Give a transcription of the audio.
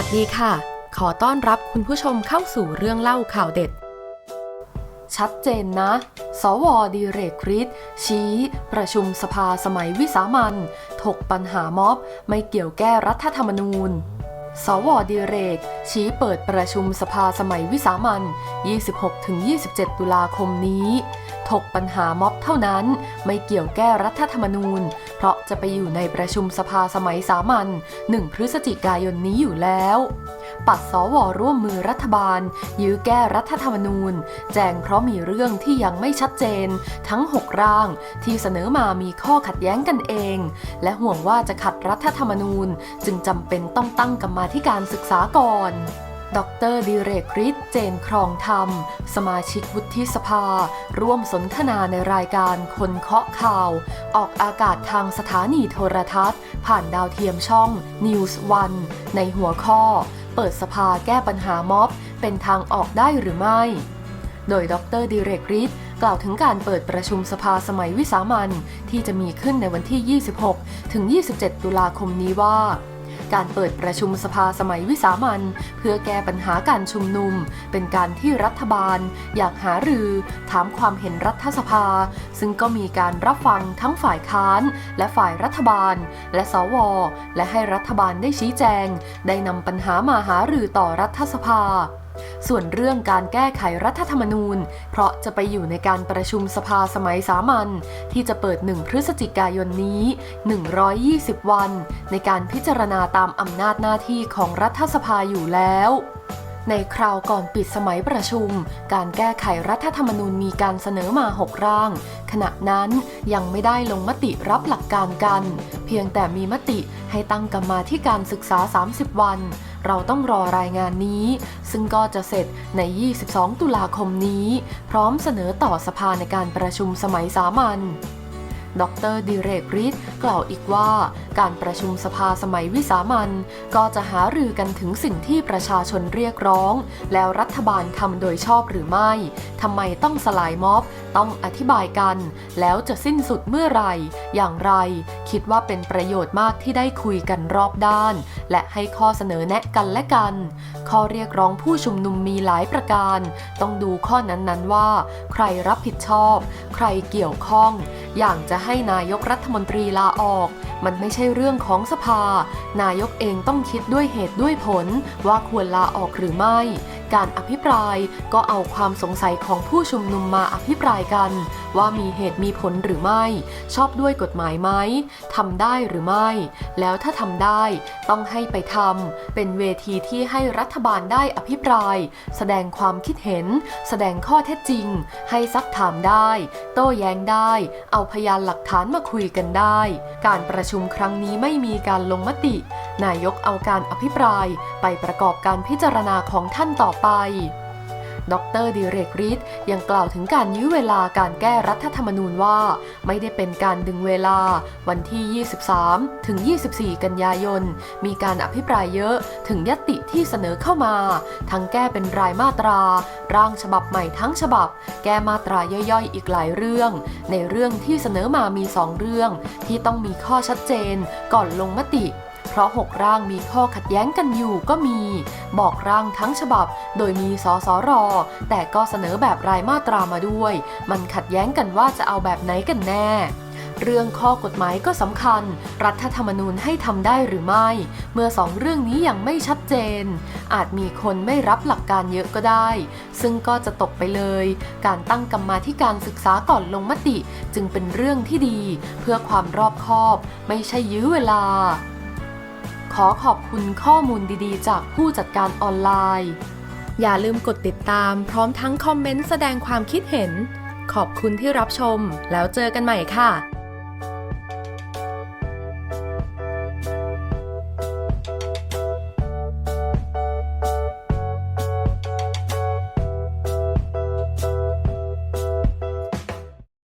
ัสดีค่ะ ขอต้อนรับคุณผู้ชมเข้าสู่เรื่องเล่าข่าวเด็ด ชัดเจนนะ สวดีเรกคริสชี้ ประชุมสภาสมัยวิสามันถกปัญหาม็อบ ไม่เกี่ยวแก้รัฐธรรมนูญสวดีเรก ชี้เปิดประชุมสภาสมัยวิสามัน26-27 ตุลาคมนี้ ถกปัญหาม็อบเท่านั้น ไม่เกี่ยวแก้รัฐธรรมนูญ เพราะจะไปอยู่ในประชุมสภาสมัยสามัญ1พฤศจิกายนนี้อยู่แล้ว ปัดสวร่วมมือรัฐบาล ยื้อแก้รัฐธรรมนูญ แจงเพราะมีเรื่องที่ยังไม่ชัดเจน ทั้ง 6 ร่าง ที่เสนอมามีข้อขัดแย้งกันเอง และห่วงว่าจะขัดรัฐธรรมนูญ จึงจำเป็นต้องตั้งกรรมาธิการศึกษาก่อน ดรดิเรกฤทธิ์เจนครองธรรม สมาชิกวุฒิสภา ร่วมสนทนาในรายการคนเคาะข่าว ออกอากาศทางสถานีโทรทัศน์ ผ่านดาวเทียมช่อง News One ในหัวข้อ เปิดสภาแก้ปัญหาม็อบ เป็นทางออกได้หรือไม่ โดยดรดิเรกฤทธิ์กล่าวถึงการเปิดประชุมสภาสมัยวิสามันที่จะมีขึ้นในวันที่ 26 ถึง 27 ตุลาคมนี้ว่า การเปิดประชุมสภาสมัยวิสามันเพื่อแก้ปัญหาการชุมนุม เป็นการที่รัฐบาล อยากหารือ ถามความเห็นรัฐสภา ซึ่งก็มีการรับฟังทั้งฝ่ายค้าน และฝ่ายรัฐบาล และสว และให้รัฐบาลได้ชี้แจง ได้นำปัญหามาหารือต่อรัฐสภา ส่วนเรื่องการแก้ไขรัฐธรรมนูญ เพราะจะไปอยู่ในการประชุมสภาสมัยสามัญที่จะเปิด 1 พฤศจิกายนนี้ 120 วัน ในการพิจารณาตามอำนาจหน้าที่ของรัฐสภาอยู่แล้วในคราวก่อนปิดสมัยประชุม การแก้ไขรัฐธรรมนูญมีการเสนอมา 6 ร่าง ขณะนั้นยังไม่ได้ลงมติรับหลักการกัน เพียงแต่มีมติให้ตั้งกรรมาธิการศึกษา 30 วัน เราต้องรอรายงานนี้ ซึ่งก็จะเสร็จใน 22 ตุลาคมนี้ พร้อมเสนอต่อสภาในการประชุมสมัยสามัญ ดรดิเรกฤทธิ์กล่าวอีกว่า การประชุมสภาสมัยวิสามันก็จะหารือกันถึงสิ่งที่ประชาชนเรียกร้อง แล้วรัฐบาลทำโดยชอบหรือไม่ทำไมต้องสลายม็อบ ต้องอธิบายกัน แล้วจะสิ้นสุดเมื่อไหร่อย่างไร คิดว่าเป็นประโยชน์มากที่ได้คุยกันรอบด้าน และให้ข้อเสนอแนะกันและกัน ข้อเรียกร้องผู้ชุมนุมมีหลายประการ ต้องดูข้อนั้นๆว่า ใครรับผิดชอบ ใครเกี่ยวข้องอย่างจะให้นายกรัฐมนตรีลาออก มันไม่ใช่เรื่องของสภา นายกเองต้องคิดด้วยเหตุด้วยผลว่าควรลาออกหรือไม่ การอภิปรายก็เอาความสงสัยของผู้ชุมนุมมาอภิปรายกัน ว่ามีเหตุมีผลหรือไม่ ชอบด้วยกฎหมายไหมทำได้หรือไม่ แล้วถ้าทำได้ต้องให้ไปทำเป็นเวทีที่ให้รัฐบาลได้อภิปราย แสดงความคิดเห็น แสดงข้อเท็จจริง ให้ซักถามได้ โต้แย้งได้ เอาพยานหลักฐานมาคุยกันได้ การประชุมครั้งนี้ไม่มีการลงมติ นายกเอาการอภิปรายไปประกอบการพิจารณาของท่านต่อไป ดรดิเรกฤทธิ์ยังกล่าวถึงการยื้อเวลาการแก้รัฐธรรมนูญว่า ไม่ได้เป็นการดึงเวลา วันที่ 23 ถึง 24 กันยายน มีการอภิปรายเยอะถึงยติที่เสนอเข้ามา ทั้งแก้เป็นรายมาตรา ร่างฉบับใหม่ทั้งฉบับ แก้มาตราย่อยๆ อีกหลายเรื่อง ในเรื่องที่เสนอมามี 2 เรื่อง ที่ต้องมีข้อชัดเจนก่อนลงมติ ราะ 6 ร่างมีข้อขัดแย้งกันอยู่ก็มี บอกร่างทั้งฉบับ โดยมีสสร แต่ก็เสนอแบบรายมาตรามาด้วย มันขัดแย้งกันว่าจะเอาแบบไหนกันแน่เรื่องข้อกฎหมายก็สำคัญ รัฐธรรมนูญให้ทำได้หรือไม่ เมื่อสองเรื่องนี้ยังไม่ชัดเจน อาจมีคนไม่รับหลักการเยอะก็ได้ ซึ่งก็จะตกไปเลย การตั้งกรรมาธิการศึกษาก่อนลงมติจึงเป็นเรื่องที่ดี เพื่อความรอบคอบ ไม่ใช่ยื้อเวลา ขอขอบคุณข้อมูลดีๆ จากผู้จัดการออนไลน์ อย่าลืมกดติดตามพร้อมทั้งคอมเมนต์แสดงความคิดเห็น ขอบคุณที่รับชมแล้วเจอกันใหม่ค่ะ